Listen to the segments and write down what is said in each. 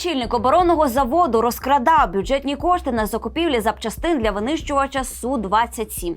Очільник оборонного заводу розкрадав бюджетні кошти на закупівлі запчастин для винищувача су 27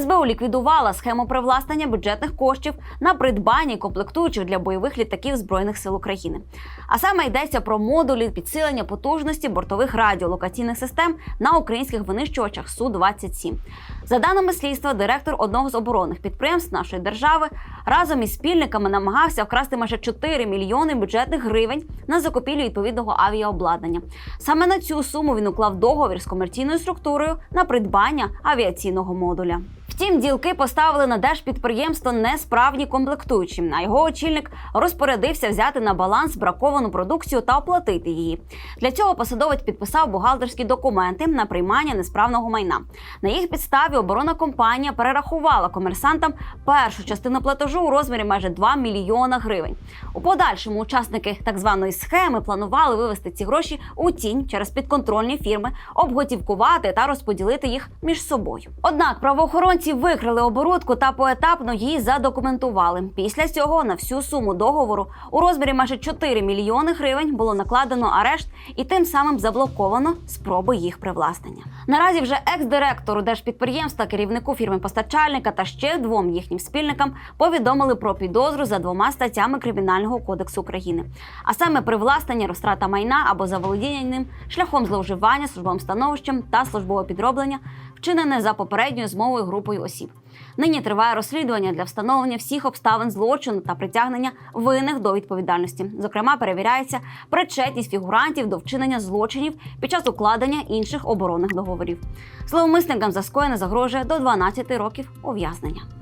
СБУ ліквідувала схему привласнення бюджетних коштів на придбання комплектуючих для бойових літаків збройних сил України. А саме йдеться про модулі підсилення потужності бортових радіолокаційних систем на українських винищувачах су 27 За даними слідства, директор одного з оборонних підприємств нашої держави разом із спільниками намагався вкрасти майже 4 мільйони бюджетних гривень на закупівлю відповідного авіаобладнання. Саме на цю суму він уклав договір з комерційною структурою на придбання авіаційного модуля. Втім, ділки поставили на держпідприємство несправні комплектуючі. А його очільник розпорядився взяти на баланс браковану продукцію та оплатити її. Для цього посадовець підписав бухгалтерські документи на приймання несправного майна. На їх підставі оборонна компанія перерахувала комерсантам першу частину платежу у розмірі майже 2 мільйона гривень. У подальшому учасники так званої схеми планували вивести ці гроші у тінь через підконтрольні фірми, обготівкувати та розподілити їх між собою. Однак правоохоронці викрили оборудку та поетапно її задокументували. Після цього на всю суму договору у розмірі майже 4 мільйони гривень було накладено арешт і тим самим заблоковано спроби їх привласнення. Наразі вже екс-директору держпідприємства, керівнику фірми постачальника та ще двом їхнім спільникам повідомили про підозру за двома статтями Кримінального кодексу України, а саме привласнення, розтрата майна або заволодіння ним шляхом зловживання службовим становищем та службове підроблення, вчинене за попередньою змовою групою осіб. Нині триває розслідування для встановлення всіх обставин злочину та притягнення винних до відповідальності. Зокрема, перевіряється причетність фігурантів до вчинення злочинів під час укладення інших оборонних договорів. Словомисникам за скоєне загрожує до 12 років ув'язнення.